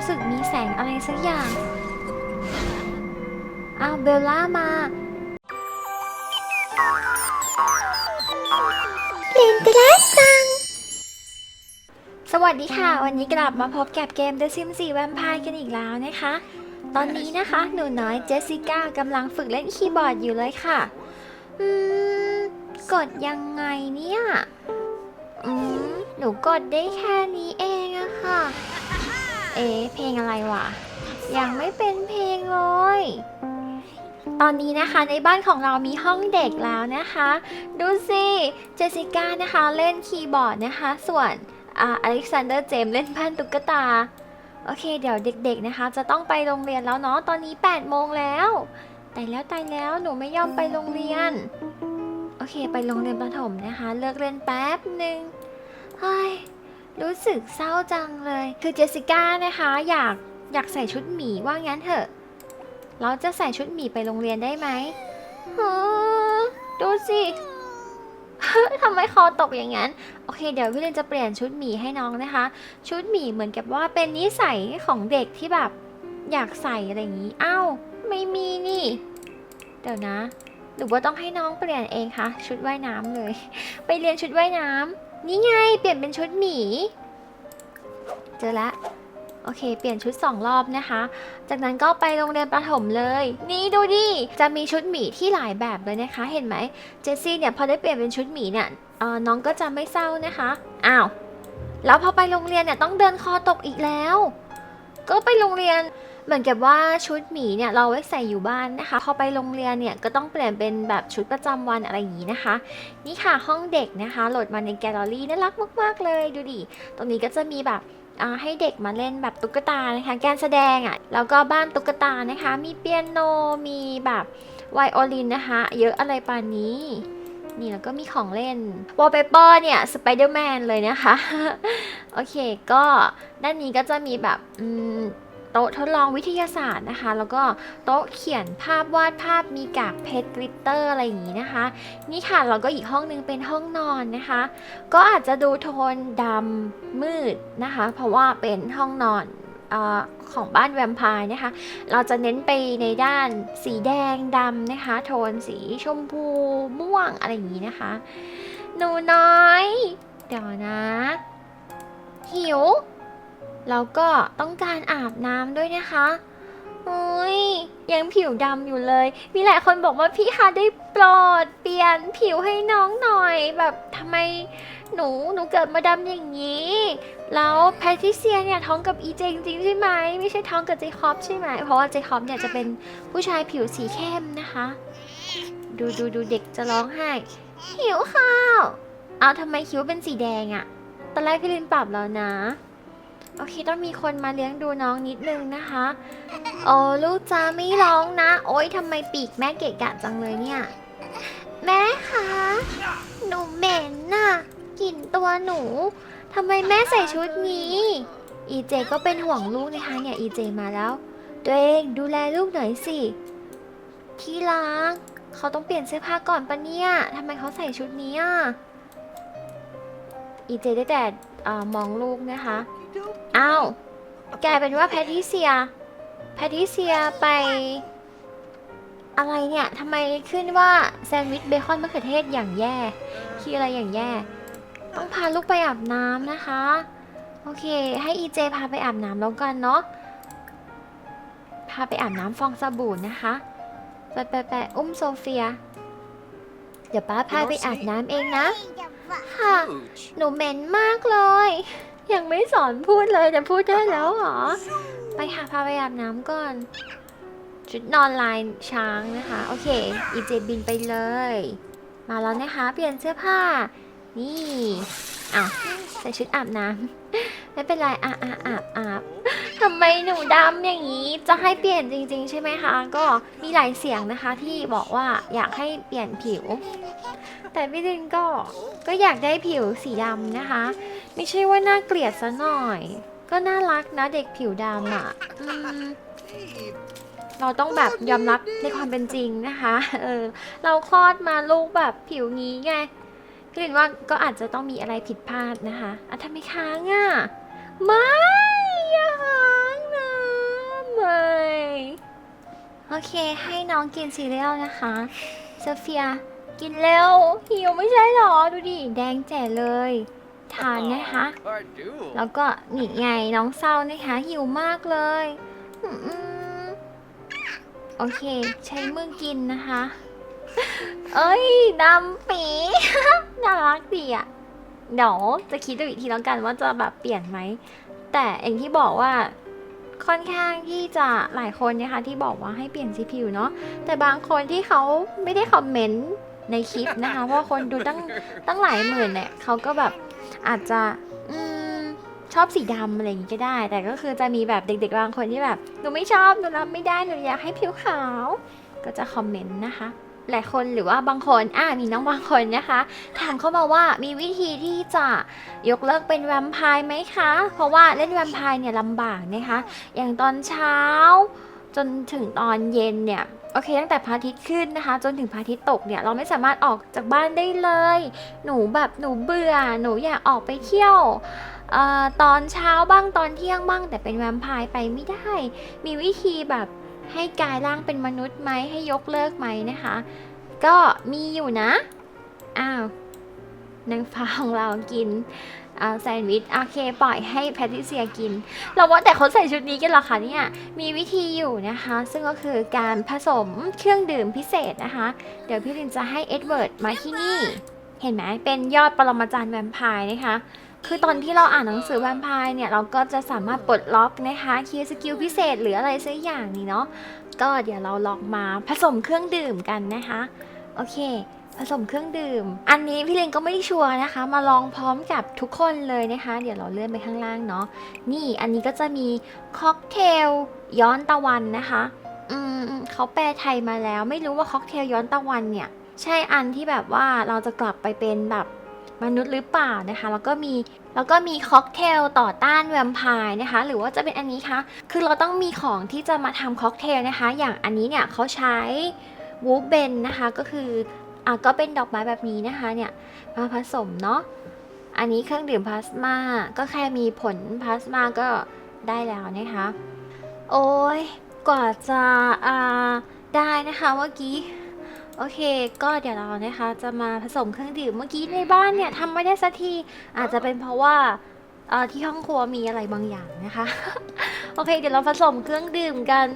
รู้สึกมีแสงอะไรสักอย่าง อ้าวเบลล่ามาเลนตรัสจัง สวัสดีค่ะ วันนี้กลับมาพบกับเกม The Sims 4 Vampire กันอีกแล้วนะคะ ตอนนี้นะคะ หนูน้อยเจสสิก้ากำลังฝึกเล่นคีย์บอร์ดอยู่เลยค่ะ อืม กดยังไงเนี่ย อืม หนูกดได้แค่นี้เองอะค่ะ เอ๊ะเพลงอะไรวะ ยังไม่เป็นเพลงเลย ตอนนี้นะคะในบ้านของเรามีห้องเด็กแล้วนะคะ ดูสิเจสสิก้านะคะเล่นคีย์บอร์ดนะคะ ส่วนอเล็กซานเดอร์เจมส์เล่นบ้านตุ๊กตา โอเค เดี๋ยวเด็กๆนะคะ จะต้องไปโรงเรียนแล้วเนาะตอนนี้8โมงแล้วตายแล้วตายแล้วหนูไม่ยอมไปโรงเรียน โอเค ไปโรงเรียนประถมนะคะ เลิกเรียนแป๊บหนึ่งเฮ้ย รู้สึกเศร้าจังเลย คือเจสสิก้านะคะ อยากอยากใส่ชุดหมีว่างั้นเถอะ เราจะใส่ชุดหมีไปโรงเรียนได้ไหมฮึดูสิทำไมคอตกอย่างนั้น โอเค เดี๋ยวพี่เลนจะเปลี่ยนชุดหมีให้น้องนะคะ ชุดหมีเหมือนกับว่าเป็นนิสัยของเด็กที่แบบอยากใส่อะไรอย่างนี้ อ้าว ไม่มีนี่ เดี๋ยวนะ หรือว่าต้องให้น้องเปลี่ยนเองคะ ชุดว่ายน้ำเลย ไปเรียนชุดว่ายน้ำ นี่ไง เปลี่ยนเป็นชุดหมี เจอละโอเค เปลี่ยนชุดสองรอบนะคะ จากนั้นก็ไปโรงเรียนประถมเลย นี่ดูดิ จะมีชุดหมีที่หลายแบบเลยนะคะ เห็นไหม เจสซี่เนี่ยพอได้เปลี่ยนเป็นชุดหมีเนี่ยน้องก็จะไม่เศร้านะคะ อ้าว แล้วพอไปโรงเรียนเนี่ยต้องเดินคอตกอีกแล้ว ก็ไปโรงเรียน เหมือนกับว่าชุดหมีเนี่ยเราไว้ใส่อยู่บ้านนะคะ พอไปโรงเรียนเนี่ยก็ต้องเปลี่ยนเป็นแบบชุดประจำวันอะไรอย่างนี้นะคะ นี่ค่ะห้องเด็กนะคะโหลดมาในแกลเลอรี่น่ารักมาก ๆ เลยดูดิ ตรงนี้ก็จะมีแบบให้เด็กมาเล่นแบบตุ๊กตานะคะ การแสดงอะ่ะ แล้วก็บ้านตุ๊กตานะคะ มีเปียโน มีแบบไวโอลินนะคะ เยอะอะไรปานนี้ นี่แล้วก็มีของเล่นวอลเปเปอร์เนี่ยสไปเดอร์แมนเลยนะคะ โอเค ก็ด้านนี้ก็จะมีแบบอืม โต๊ะทดลองวิทยาศาสตร์นะคะ แล้วก็โต๊ะเขียนภาพวาดภาพมีกากเพชรกลิตเตอร์อะไรอย่างนี้นะคะ นี่ค่ะแล้วก็อีกห้องนึงเป็นห้องนอนนะคะ ก็อาจจะดูโทนดำมืดนะคะ เพราะว่าเป็นห้องนอนออของบ้านแวมไพร์นะคะ เราจะเน้นไปในด้านสีแดงดำนะคะ โทนสีชมพูม่วงอะไรอย่างนี้นะคะ หนูน้อย เดี๋ยวนะ หิว แล้วก็ต้องการอาบน้ำด้วยนะคะโอ้ยยังผิวดำอยู่เลย มีหลายคนบอกว่าพี่คะได้โปรดเปลี่ยนผิวให้น้องหน่อย แบบทำไมหนูหนูเกิดมาดำอย่างนี้ แล้วแพทริเซียเนี่ยท้องกับอีเจจริงใช่ไหมไม่ใช่ท้องกับเจคอบใช่ไหม เพราะว่าเจคอบเนี่ยจะเป็นผู้ชายผิวสีเข้มนะคะ ดูดูดูเด็กจะร้องไห้หิวข้าว เอาทำไมคิ้วเป็นสีแดงอะตอนแรกพี่ลินปรับแล้วนะ โอเคต้องมีคนมาเลี้ยงดูน้องนิดนึงนะคะโอ้ลูกจ้าไม่ร้องนะ โอ๊ยทำไมปีกแม่เกะกะจังเลยเนี่ย แม่คะหนูเหม็นน่ะกลิ่นตัวหนูทำไมแม่ใส่ชุดนี้ อีเจก็เป็นห่วงลูกนะคะเนี่ยอีเจมาแล้ว ตัวเองดูแลลูกหน่อยสิที่รักเขาต้องเปลี่ยนเสื้อผ้าก่อนปะเนี่ยทำไมเขาใส่ชุดนี้อะอีเจได้แต่เอ่อมองลูกนะคะ อ้าวกลายเป็นว่าแพทริเซีย แพทริเซียไป อะไรเนี่ยทำไมขึ้นว่าแซนด์วิชเบคอนมะเขือเทศอย่างแย่ คืออะไรอย่างแย่ ต้องพาลูกไปอาบน้ำนะคะ โอเค ให้อีเจพาไปอาบน้ำแล้วกันเนาะ พาไปอาบน้ำฟองสบู่นะคะ ไปไปไปอุ้มโซเฟีย เดี๋ยวป้าพาไปอาบน้ำเองนะ ค่ะ หนูเหม็นมากเลย ยังไม่สอนพูดเลยจะพูดได้แล้วเหรอ ไปค่ะพาไปอาบน้ำก่อน ชุดนอนลายช้างนะคะ โอเค อีเจบินไปเลย มาแล้วนะคะ เปลี่ยนเสื้อผ้า นี่อ้าวใส่ชุดอาบน้ำไม่เป็นไรอาอาอาบอาบทำไมหนูดำอย่างนี้ จะให้เปลี่ยนจริง ๆ ใช่ไหมคะ ก็มีหลายเสียงนะคะที่บอกว่าอยากให้เปลี่ยนผิว แต่พี่ดินก็ก็อยากได้ผิวสีดำนะคะ ไม่ใช่ว่าน่าเกลียดซะหน่อย ก็น่ารักนะเด็กผิวดำอะเราต้องแบบยอมรับในความเป็นจริงนะคะ เออ เราคลอดมาลูกแบบผิวงี้ไงก็เห็นว่าก็อาจจะต้องมีอะไรผิดพลาดนะคะอะทำไมค้างอะ ไม่ยัาค้างนะไม่ โอเคให้น้องกินซีเรียลนะคะ โซเฟีย กินเร็วหิวไม่ใช่หรอ ดูดิ แดงแจ๋เลย ทานนะคะ Cardu. แล้วก็นี่ไงน้องเศร้านะคะ หิวมากเลยอืมโอเค ใช้มือกินนะคะ เอ้ยดำปีน่ารักดีอะเดี๋ยวจะคิดดูอีกทีแล้วกันว่าจะแบบเปลี่ยนไหม แต่อย่างที่บอกว่าค่อนข้างที่จะหลายคนนะคะที่บอกว่าให้เปลี่ยน CPU เนาะแต่บางคนที่เขาไม่ได้คอมเมนต์ ในคลิปนะคะ เพราะว่าคนดูตั้งตั้งหลายหมื่นเนี่ยเขาก็แบบอาจจะอืมชอบสีดำอะไรอย่างงี้ก็ได้ แต่ก็คือจะมีแบบเด็กๆบางคนที่แบบหนูไม่ชอบหนูรับไม่ได้หนูอยากให้ผิวขาว ก็จะคอมเมนต์นะคะ หลายคนหรือว่าบางคนอ่ามีน้องบางคนนะคะถามเข้ามาว่ามีวิธีที่จะยกเลิกเป็นแวมไพร์ไหมคะ เพราะว่าเล่นแวมไพร์เนี่ยลำบากนะคะ อย่างตอนเช้าจนถึงตอนเย็นเนี่ย โอเค ตั้งแต่พระอาทิตย์ขึ้นนะคะ จนถึงพระอาทิตย์ตกเนี่ยเราไม่สามารถออกจากบ้านได้เลย หนูแบบหนูเบื่อ หนูอยากออกไปเที่ยวออตอนเช้าบ้างตอนเที่ยงบ้าง แต่เป็นแวมไพร์ไปไม่ได้ มีวิธีแบบให้กายร่างเป็นมนุษย์ไหมให้ยกเลิกไหมนะคะ ก็มีอยู่นะ อ้าวนางฟ้าของเรากิน อ่าแซนด์วิชโอเคปล่อยให้แพทริเซียกิน เราว่าแต่เขาใส่ชุดนี้กันหรอคะเนี่ยมีวิธีอยู่นะคะ ซึ่งก็คือการผสมเครื่องดื่มพิเศษนะคะ เดี๋ยวพี่ลินจะให้เอ็ดเวิร์ดมาที่นี่ เห็นไหมเป็นยอดปรมาจารย์แวมไพร์นะคะคือตอนที่เราอ่านหนังสือแวมไพร์เนี่ยเราก็จะสามารถปลดล็อกนะคะคีย์สกิลพิเศษหรืออะไรสักอย่างนี่เนาะก็เดี๋ยวเราลองมาผสมเครื่องดื่มกันนะคะ โอเค ผสมเครื่องดื่ม อันนี้พี่เลนก็ไม่ได้ชัวร์นะคะ มาลองพร้อมกับทุกคนเลยนะคะ เดี๋ยวเราเลื่อนไปข้างล่างเนาะนี่อันนี้ก็จะมีค็อกเทลย้อนตะวันนะคะอืมเขาแปลไทยมาแล้ว ไม่รู้ว่าค็อกเทลย้อนตะวันเนี่ยใช่อันที่แบบว่าเราจะกลับไปเป็นแบบมนุษย์หรือเปล่านะคะ แล้วก็มีแล้วก็มีค็อกเทลต่อต้านแวมไพร์นะคะ หรือว่าจะเป็นอันนี้คะคือเราต้องมีของที่จะมาทำค็อกเทลนะคะ อย่างอันนี้เนี่ยเขาใช้วูเบนนะคะก็คือ อะก็เป็นดอกไม้แบบนี้นะคะเนี่ยมาผสมเนาะอันนี้เครื่องดื่มพลาสมาก็แค่มีผลพลาสมาก็ได้แล้วนะคะ โอ้ยกว่าจะอ่าได้นะคะเมื่อกี้โอเค ก็เดี๋ยวเรานะคะ จะมาผสมเครื่องดื่มเมื่อกี้ในบ้านเนี่ยทำไม่ได้สักทีอาจจะเป็นเพราะว่าอ่อที่ห้องครัวมีอะไรบางอย่างนะคะ โอเค เดี๋ยวเราผสมเครื่องดื่มกัน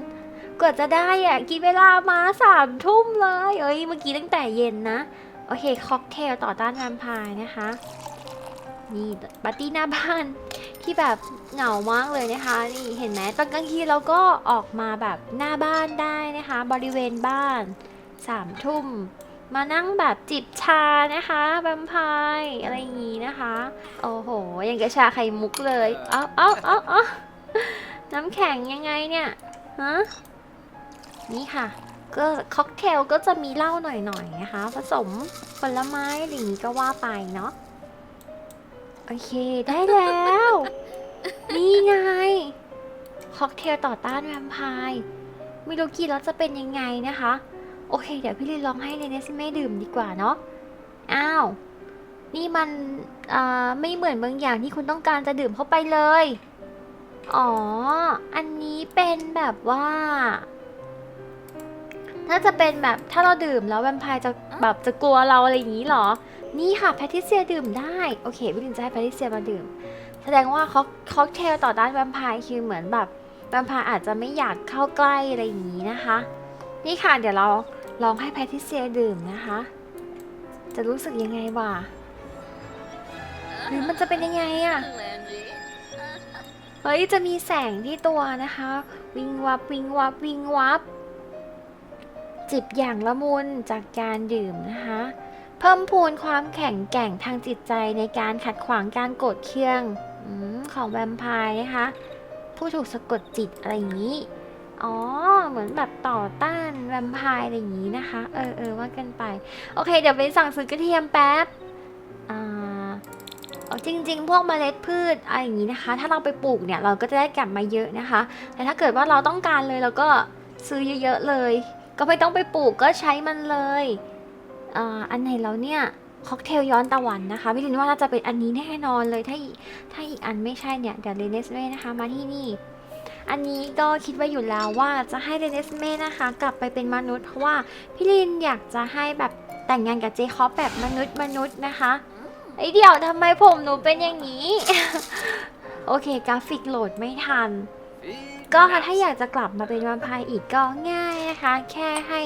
กว่าจะได้อะกินเวลามาสามทุ่มเลย เอ้ยเมื่อกี้ตั้งแต่เย็นนะ โอเค ค็อกเทลต่อต้านแวมไพร์นะคะ นี่ปาร์ตี้หน้าบ้านที่แบบเหงามากเลยนะคะ นี่เห็นไหมตอนกลางคืนเราก็ออกมาแบบหน้าบ้านได้นะคะ บริเวณบ้านสามทุ่มมานั่งแบบจิบชานะคะแวมไพร์อะไรอย่างงี้นะคะ โอ้โหย่างกับชาไข่มุกเลยเอ้าเอ้าเอ้าเอ้าน้ำแข็งยังไงเนี่ย ฮะ นี่ค่ะ ก็ค็อกเทลก็จะมีเหล้าหน่อยๆนะคะ ผสมผลไม้อะไรอย่างงี้ก็ว่าไปเนาะโอเคได้แล้ว นี่ไงค็อกเทลต่อต้านแวมไพร์ไม่รู้กี่แล้วจะเป็นยังไงนะคะ โอเค เดี๋ยวพี่ลินลองให้เลเนสเม่ดื่มดีกว่าเนาะอ้าวนี่มันอ่าไม่เหมือนบางอย่างที่คุณต้องการจะดื่มเข้าไปเลย อ๋อ อันนี้เป็นแบบว่า ถ้าจะเป็นแบบถ้าเราดื่มแล้วแวมไพร์จะแบบจะกลัวเราอะไรอย่างนี้เหรอ นี่ค่ะแพทิเซียดื่มได้ โอเคพี่ลินจะให้แพทิเซียมาดื่ม แสดงว่าค็อกค็อกเทลต่อต้านแวมไพร์คือเหมือนแบบแวมไพร์อาจจะไม่อยากเข้าใกล้อะไรอย่างนี้นะคะ นี่ค่ะเดี๋ยวเราลองให้แพทิเซียดื่มนะคะ จะรู้สึกยังไงวะหรือมันจะเป็นยังไงอะเฮ้ยจะมีแสงที่ตัวนะคะ วิงวับวิงวับวิงวับ จิบอย่างละมุนจากการดื่มนะคะ เพิ่มพูนความแข็งแกร่งทางจิตใจในการขัดขวางการโกรธเคืองอของแวมไพร์นะคะ ผู้ถูกสะกดจิตอะไรอย่างนี้ อ๋อ เหมือนแบบต่อต้านแวมไพร์อะไรอย่างนี้นะคะ เออเออว่ากันไป โอเค เดี๋ยวไปสั่งซื้อกระเทียมแป๊บ อ่าเอาจริงๆ พวกเมล็ดพืชอะไรอย่างนี้นะคะ ถ้าเราไปปลูกเนี่ยเราก็จะได้กลับมาเยอะนะคะ แต่ถ้าเกิดว่าเราต้องการเลยเราก็ซื้อเยอะๆเลย ก็ไม่ต้องไปปลูกก็ใช้มันเลยอ่าอันไหนแล้วเนี่ยค็อกเทลย้อนตะวันนะคะพี่ลินว่าน่าจะเป็นอันนี้แน่นอนเลยถ้าถ้าอีกอันไม่ใช่เนี่ยเดี๋ยวเรเนสเม่นะคะมาที่นี่ อันนี้ก็คิดไว้อยู่แล้วว่าจะให้เดนิสเม่นะคะ กลับไปเป็นมนุษย์เพราะว่าพี่ลินอยากจะให้แบบแต่งงานกับเจคอบแบบมนุษย์มนุษย์นะคะไอเดี๋ยวทำไมผมหนูเป็นอย่างนี้ โอเคกราฟิกโหลดไม่ทัน ก็ถ้าอยากจะกลับมาเป็นแวมไพร์อีกก็ง่ายนะคะ แค่ให้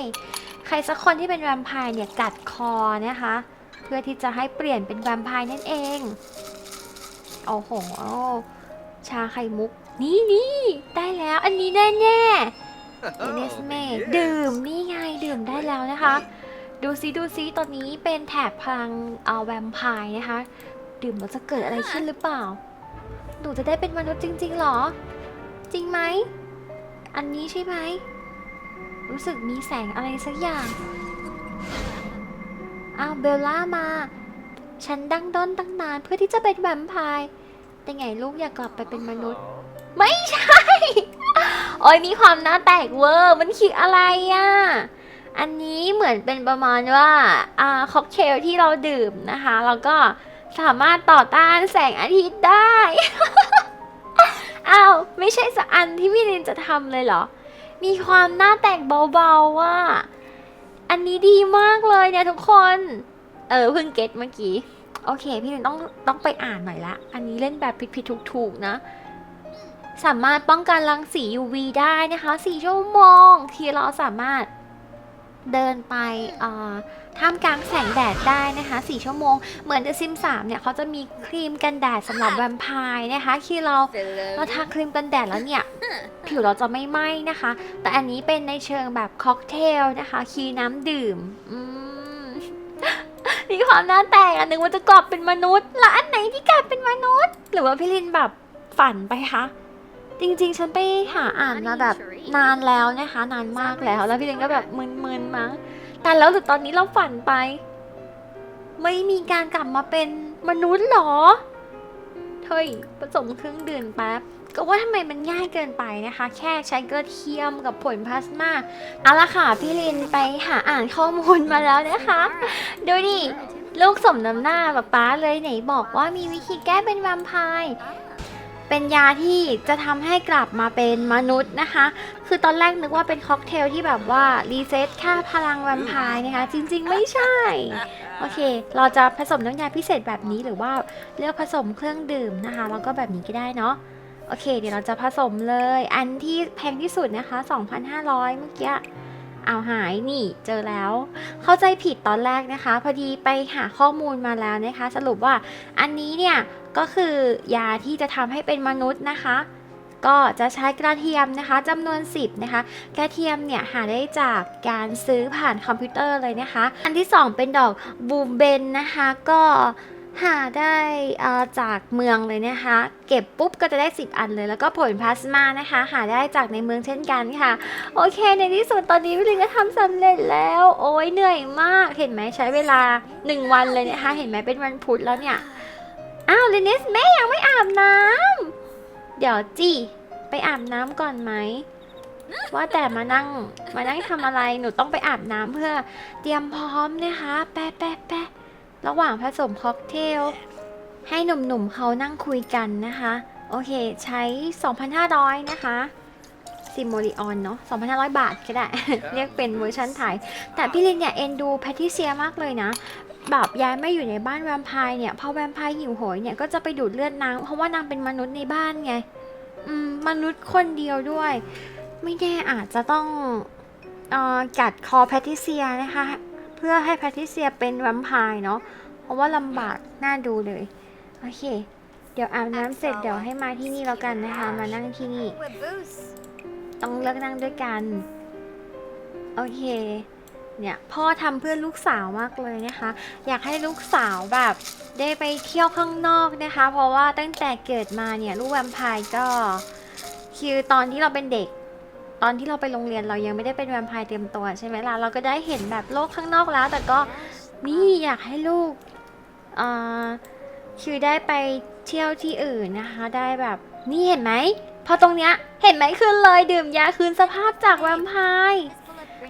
ใครสักคนที่เป็นแวมไพร์เนี่ยกัดคอนะคะ เพื่อที่จะให้เปลี่ยนเป็นแวมไพร์นั่นเองโอ้โหชาไข่มุก นี่นี่ได้แล้วอันนี้แน่แน่เอเนสเมดดื่มนี่ไงดื่มได้แล้วนะคะ ดูซิดูซิตอนนี้เป็นแถบพลังเอาแวมไพร์นะคะ ดื่มแล้วจะเกิดอะไรขึ้นหรือเปล่า หนูจะได้เป็นมนุษย์จริง ๆ หรอ จริงไหม อันนี้ใช่ไหม รู้สึกมีแสงอะไรสักอย่าง อ้าวเบลล่ามา ฉันดังด้นตั้งนานเพื่อที่จะเป็นแวมไพร์แต่ไงลูกอยากกลับไปเป็นมนุษย์ ไม่ใช่ โอ้ยมีความหน้าแตกเวอร์ มันคืออะไรอะ อันนี้เหมือนเป็นประมาณว่าอ่าค็อกเทลที่เราดื่มนะคะ แล้วก็สามารถต่อต้านแสงอาทิตย์ได้ อ้าวไม่ใช่สักอันที่พี่ลินจะทำเลยเหรอ มีความหน้าแตกเบาๆว่า อันนี้ดีมากเลยเนี่ยทุกคน เออเพิ่งเก็ตเมื่อกี้ โอเค พี่ลินต้องต้องไปอ่านหน่อยละ อันนี้เล่นแบบผิดๆถูกๆนะ สามารถป้องกันรังสี UV ได้นะคะ4ชั่วโมง ที่เราสามารถเดินไปอ่อ ท่ามกลางแสงแดดได้นะคะ4ชั่วโมง เหมือน The Sims 3เนี่ยเขาจะมีครีมกันแดดสำหรับแวมไพร์นะคะที่เราเราทาครีมกันแดดแล้วเนี่ย ผิวเราจะไม่ไหม้นะคะ แต่อันนี้เป็นในเชิงแบบค็อกเทลนะคะคีย์น้ำดื่มอืมมีความน่าแตกอันหนึ่งว่าจะกลับเป็นมนุษย์แล้วอันไหนที่กลับเป็นมนุษย์ หรือว่าพี่ลินแบบฝันไปคะจริงๆ ฉันไปหาอ่านมาแบบนานแล้วนะคะ นานมากแล้ว แล้วพี่ลินก็แบบมึนๆมั้ง แต่แล้วหรือตอนนี้เราฝันไป ไม่มีการกลับมาเป็นมนุษย์หรอเฮ้ยผสมเครื่องดื่มแป๊บก็ว่าทำไมมันง่ายเกินไปนะคะ แค่ใช้เกลือเทียมกับผลพลาสมาเอาละค่ะ พี่ลินไปหาอ่านข้อมูลมาแล้วนะคะ ดูดิลูกสมน้ำหน้าป๊าป๊าเลยไหนบอกว่ามีวิธีแก้เป็นแวมไพร์ เป็นยาที่จะทำให้กลับมาเป็นมนุษย์นะคะ คือตอนแรกนึกว่าเป็นค็อกเทลที่แบบว่า รีเซ็ตค่าพลังแวมไพร์นะคะ จริงๆไม่ใช่ โอเค เราจะผสมน้ำยาพิเศษแบบนี้หรือว่าเลือกผสมเครื่องดื่มนะคะ แล้วก็แบบนี้ก็ได้เนาะโอเค เดี๋ยวเราจะผสมเลย อันที่แพงที่สุดนะคะ 2,500 เมื่อกี้เอาหายนี่เจอแล้ว เข้าใจผิดตอนแรกนะคะ พอดีไปหาข้อมูลมาแล้วนะคะ สรุปว่าอันนี้เนี่ย ก็คือยาที่จะทำให้เป็นมนุษย์นะคะ ก็จะใช้กระเทียมนะคะจำนวน 10นะคะ กระเทียมเนี่ยหาได้จากการซื้อผ่านคอมพิวเตอร์เลยนะคะ อันที่ 2 เป็นดอกบูมเบนนะคะ ก็หาได้อ่อจากเมืองเลยนะคะ เก็บปุ๊บก็จะได้ 10 อันเลย แล้วก็ผลพลาสมานะคะ หาได้จากในเมืองเช่นกันค่ะ โอเค ในที่สุดตอนนี้พี่ลินก็ทำสำเร็จแล้ว โอ้ยเหนื่อยมาก เห็นไหมใช้เวลา 1 วันเลยนะคะ เห็นไหมเป็นวันพุธแล้วเนี่ย อ้าวลินิสแม่ยังไม่อาบน้ำเดี๋ยวจีไปอาบน้ำก่อนไหม ว่าแต่มานั่งมานั่งทำอะไรหนูต้องไปอาบน้ำเพื่อเตรียมพร้อมนะคะ แปะแปะแปะระหว่างผสมค็อกเทล ให้หนุ่มๆเขานั่งคุยกันนะคะ โอเค ใช้ 2,500 นะคะ ซิมโมริออนเนาะ2,500 บาทก็ได้ เรียกเป็นเวอร์ชันไทย แต่พี่ลินเนี่ยเอ็นดูแพทริเซียมากเลยนะแบบย้ายไม่อยู่ในบ้านแวมไพร์เนี่ยพอแวมไพร์หิวโหยเนี่ยก็จะไปดูดเลือดนางเพราะว่านางเป็นมนุษย์ในบ้านไง อืมมนุษย์คนเดียวด้วย ไม่แน่อาจจะต้องเออกัดคอแพทริเซียนะคะ เพื่อให้แพทริเซียเป็นแวมไพร์เนาะเพราะว่าลำบากน่าดูเลยโอเค เดี๋ยวอาบน้ำเสร็จเดี๋ยวให้มาที่นี่แล้วกันนะคะ มานั่งที่นี่ ต้องเลือกนั่งด้วยกัน โอเค เนี่ยพ่อทำเพื่อลูกสาวมากเลยนะคะ อยากให้ลูกสาวแบบได้ไปเที่ยวข้างนอกนะคะ เพราะว่าตั้งแต่เกิดมาเนี่ยลูกแวมไพร์ก็คือตอนที่เราเป็นเด็ก ตอนที่เราไปโรงเรียนเรายังไม่ได้เป็นแวมไพร์เต็มตัวใช่ไหมล่ะเราก็ได้เห็นแบบโลกข้างนอกแล้ว แต่ก็นี่อยากให้ลูกคือได้ไปเที่ยวที่อื่นนะคะ ได้แบบนี่เห็นไหม พอตรงเนี้ยเห็นไหมคืนเลยดื่มยาคืนสภาพจากแวมไพร์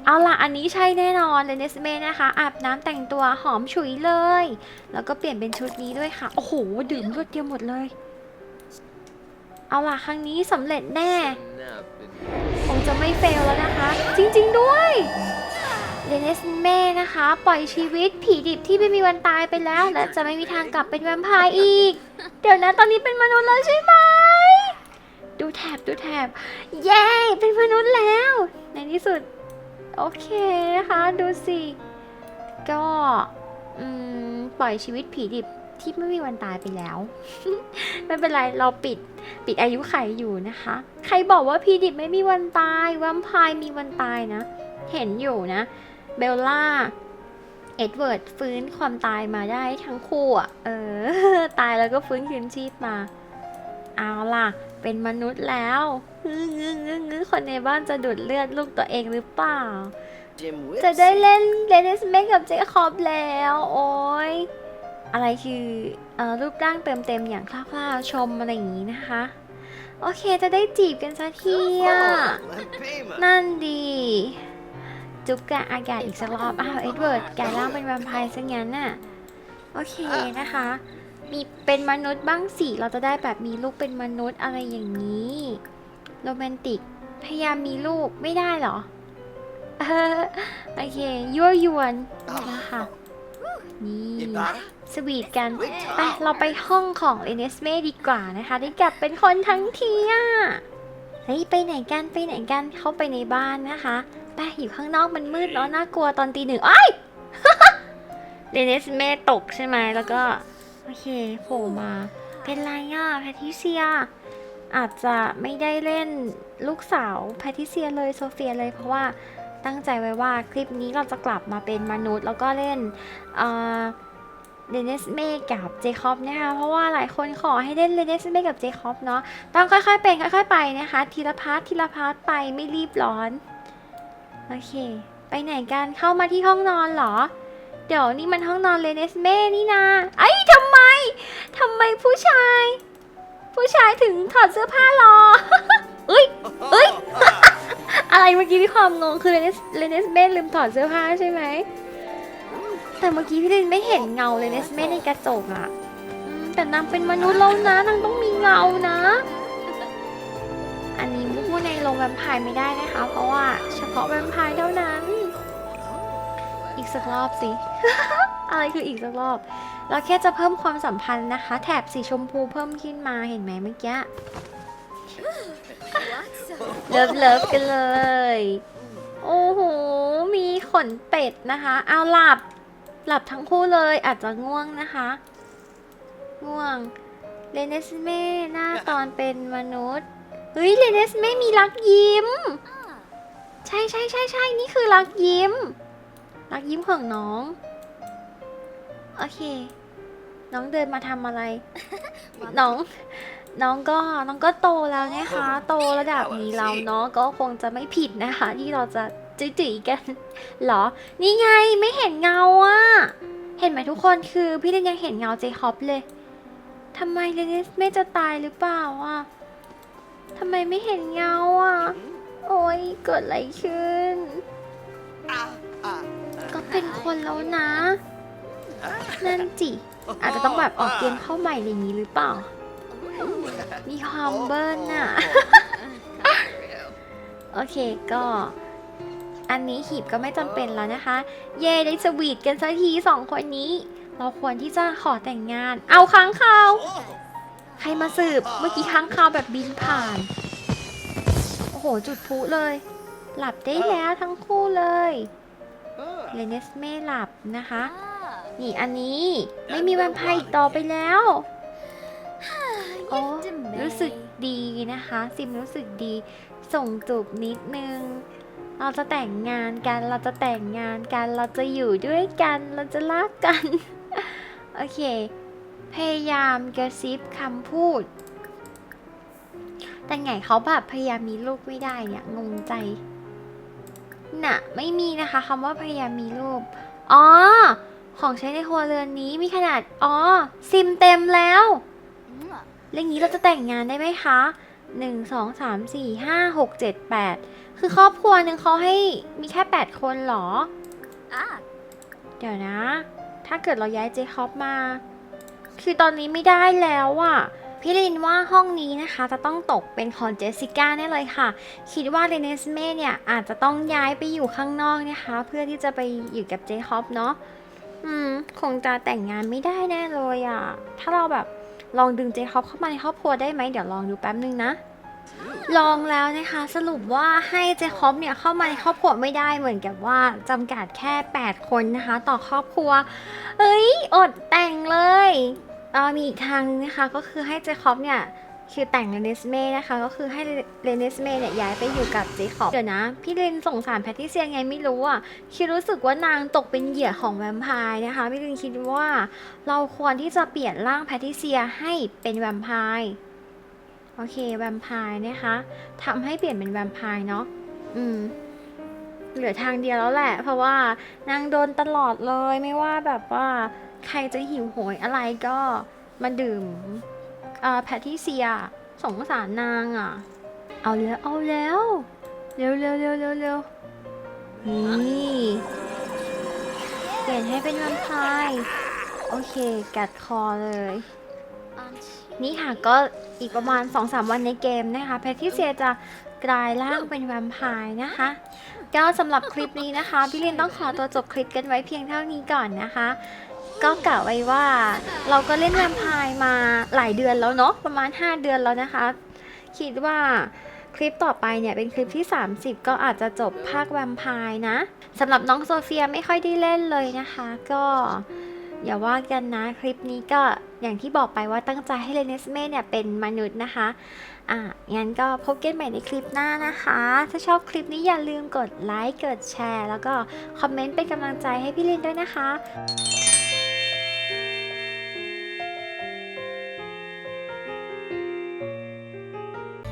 เอาล่ะอันนี้ใช่แน่นอนเลนสเมนะคะอาบน้ำแต่งตัวหอมฉุยเลย แล้วก็เปลี่ยนเป็นชุดนี้ด้วยค่ะ โอ้โห ดื่มรวดเดียวหมดเลย เอาล่ะครั้งนี้สำเร็จแน่ คงจะไม่เฟลแล้วนะคะ จริง ๆ ด้วยเดนิสเม่นะคะ ปล่อยชีวิตผีดิบที่ไม่มีวันตายไปแล้ว และจะไม่มีทางกลับเป็นแวมไพร์อีก เดี๋ยวนะตอนนี้เป็นมนุษย์แล้วใช่ไหม ดูแถบดูแถบเย้เป็นมนุษย์แล้ว ในที่สุด โอเคนะคะดูสิ ก็ปล่อยชีวิตผีดิบที่ไม่มีวันตายไปแล้ว ไม่เป็นไรเราปิดปิดอายุไขอยู่นะคะ ใครบอกว่าพีดิบไม่มีวันตายแวมพร์มีวันตายนะ เห็นอยู่นะ เบลล่าเอ็ดเวิร์ดฟื้นความตายมาได้ทั้งคู่อะ เออ ตายแล้วก็ฟื้นคืนชีพมา เอาล่ะ เป็นมนุษย์แล้วงึ้งงึ้งงึ้งงึ้งคนในบ้านจะดูดเลือดลูกตัวเองหรือเปล่าจิมวิจะได้เล่นเลนสเมกกับเจคอบแล้ว โอ้ยอะไรคือเออรูปร่างเติมเต็มอย่างคร่าวๆชมอะไรอย่างนี้นะคะ โอเคจะได้จีบกันสักทีอะนั่นดีจุ๊บกับอากาศอีกสักรอบ อ้าว เอ็ดเวิร์ดกลายร่างเป็นแวมไพร์ซะงั้นน่ะ โอเคนะคะ มีเป็นมนุษย์บ้างสิเราจะได้แบบมีลูกเป็นมนุษย์อะไรอย่างนี้ โรแมนติก พยายามมีลูกไม่ได้เหรอเออโอเคยั่วยวนนะคะนี่ยิบตาสวีทกันไปเราไปห้องของเอเนสเม่ดีกว่านะคะ ได้กลับเป็นคนทั้งทีอะเฮ้ยไปไหนกันไปไหนกันเข้าไปในบ้านนะคะไปอยู่ข้างนอกมันมืดเนาะน่ากลัวตอนตีหนึ่งอ้ายเรเนสเม่ตกใช่ไหมแล้วก็ โอเคโผล่มา เป็นไรอะแพทิเซีย อาจจะไม่ได้เล่นลูกสาวแพทิเซียเลยโซเฟียเลยเพราะว่าตั้งใจไว้ว่าคลิปนี้เราจะกลับมาเป็นมนุษย์ แล้วก็เล่นเอ่อเดนิสเมกับเจคอบนะคะเพราะว่าหลายคนขอให้เล่นเดนิสเมกับเจคอบเนาะต้องค่อยๆเป็นค่อยๆไปนะคะทีละพาร์ททีละพาร์ทไปไม่รีบร้อน โอเค ไปไหนกันเข้ามาที่ห้องนอนเหรอ เดี๋ยวนี่มันห้องนอนเลเนสเม่นี่นะไอ้ยทำไมทำไมผู้ชาย ผู้ชายถึงถอดเสื้อผ้ารอเอ้ยเอ้ย อะไรเมื่อกี้ที่ความงงคือเลเนสเลเนสเม่ลืมถอดเสื้อผ้าใช่ไหมแต่เมื่อกี้พี่ลินไม่เห็นเงาเลเนสเม่ในกระจกอะแต่นางเป็นมนุษย์แล้วนะนางต้องมีเงานะ อันนี้พูดในโรงแวมไพร์ไม่ได้นะคะ เพราะว่าเฉพาะแวมไพร์เท่านั้น อีกสักรอบสิ อะไรคืออีกสักรอบ เราแค่จะเพิ่มความสัมพันธ์นะคะ แถบสีชมพูเพิ่มขึ้นมาเห็นไหมเมื่อกี้ เลิฟเลิฟกันเลย โอ้โห มีขนเป็ดนะคะ เอาหลับ หลับทั้งคู่เลยอาจจะง่วงนะคะ ง่วงเลเนสเม่หน้าตอนเป็นมนุษย์ เฮ้ยเลเนสเม่มีรักยิ้ม ใช่ใช่ใช่ใช่นี่คือรักยิ้ม รักยิ้มของน้อง โอเค น้องเดินมาทำอะไร น้อง น้องก็น้องก็โตแล้วนะคะ โตระดับนี้แล้วเนาะก็คงจะไม่ผิดนะคะ ที่เราจะจุ๋ยๆกันเหรอ นี่ไงไม่เห็นเงาอะเห็นไหมทุกคนคือพี่เดนยังเห็นเงาเจคอบเลยทำไมเดนิสไม่จะตายหรือเปล่าอะทำไมไม่เห็นเงาอะโอ้ยเกิดอะไรขึ้น ก็เป็นคนแล้วนะนั่นจิอาจจะต้องแบบออกเกมเข้าใหม่อะไรอย่างนี้หรือเปล่า มีความเบิ้ลน่ะโอเคก็อันนี้หีบก็ไม่จำเป็นแล้วนะคะ เย่ได้สวีทกันสักทีสองคนนี้ เราควรที่จะขอแต่งงาน เอาค้างคาวใครมาสืบเมื่อกี้ค้างคาวแบบบินผ่าน โอ้โหจุดพลุเลย หลับได้แล้วทั้งคู่เลย เลเนสไม่หลับนะคะ นี่อันนี้ไม่มีแวมไพร์อีกต่อไปแล้วโอ้รู้สึกดีนะคะ ซิมรู้สึกดี ส่งจูบนิดนึง เราจะแต่งงานกัน เราจะแต่งงานกัน เราจะอยู่ด้วยกัน เราจะรักกัน โอเค พยายามกระซิบคำพูด แต่ไงเขาแบบพยายามมีลูกไม่ได้เนี่ย งงใจ น่ะ ไม่มีนะคะคำว่าพยายามมีลูกอ๋อ ของใช้ในครัวเรือนนี้มีขนาด อ๋อ ซิมเต็มแล้วแล้วอย่างนี้เราจะแต่งงานได้ไหมคะหนึ่งสองสามสี่ห้าหกเจ็ดแปดคือครอบครัวหนึ่งเขาให้มีแค่แปดคนเหรอ เดี๋ยวนะ ถ้าเกิดเราย้ายเจคอบมา คือตอนนี้ไม่ได้แล้วอะ่ะ พี่ลินว่าห้องนี้นะคะจะต้องตกเป็นของเจสสิก้าแน่เลยค่ะ คิดว่าเรเนสเม่เนี่ยอาจจะต้องย้ายไปอยู่ข้างนอกนะคะ เพื่อที่จะไปอยู่กับเจคอบเนาะอืมคงจะแต่งงานไม่ได้แน่เลยอะ่ะ ถ้าเราแบบลองดึงเจคอบเข้ามาในครอบครัวได้ไหมเดี๋ยวลองดูแป๊บนึงนะลองแล้วนะคะสรุปว่าให้เจคอบเนี่ยเข้ามาในครอบครัวไม่ได้เหมือนกับว่าจำกัดแค่ 8 คนนะคะ ต่อครอบครัว เอ้ย อดแต่งเลย ออมีอีกทางนึงนะคะก็คือให้เจคอบเนี่ยคือแต่งเรเนสเม่นะคะก็คือให้เรเนสเม่เนี่ยย้ายไปอยู่กับเจคอบเดี๋ยวนะ พี่ลินสงสารแพทริเซียไงไม่รู้อะคิดรู้สึกว่านางตกเป็นเหยื่อของแวมไพร์นะคะพี่ลินคิดว่าเราควรที่จะเปลี่ยนร่างแพทริเซียให้เป็นแวมไพร์โอเคแวมไพร์นะคะทำให้เปลี่ยนเป็นแวมไพร์เนาะอืมเหลือทางเดียวแล้วแหละ เพราะว่านางโดนตลอดเลยไม่ว่าแบบว่า ใครจะหิวโหยอะไรก็มาดื่มอแพทิเซีย สงสารนางอะ เอาแล้วเอาแล้ว เร็วเร็วเร็วเร็วเร็วนี่เปลี่ยนให้เป็นวมไพร์โอเค กัดคอเลย นี่ค่ะก็อีกประมาณ 2-3 วันในเกมนะคะ แพทิเซียจะกลายร่างเป็นแวมไพร์นะคะก็สำหรับคลิปนี้นะคะ พี่ลินต้องขอตัวจบคลิปกันไว้เพียงเท่านี้ก่อนนะคะ ก็กะไว้ว่าเราก็เล่นแวมไพร์มาหลายเดือนแล้วเนาะประมาณ 5 เดือนแล้วนะคะ คิดว่าคลิปต่อไปเนี่ยเป็นคลิปที่ 30 ก็อาจจะจบภาคแวมไพร์นะสำหรับน้องโซเฟียไม่ค่อยได้เล่นเลยนะคะ ก็อย่าว่ากันนะคลิปนี้ก็อย่างที่บอกไปว่าตั้งใจให้เลเนสเม่เนี่ยเป็นมนุษย์นะคะ อะ งั้นก็พบกันใหม่ในคลิปหน้านะคะ ถ้าชอบคลิปนี้อย่าลืมกดไลค์ กดแชร์ แล้วก็คอมเมนต์เป็นกำลังใจให้พี่ลินด้วยนะคะ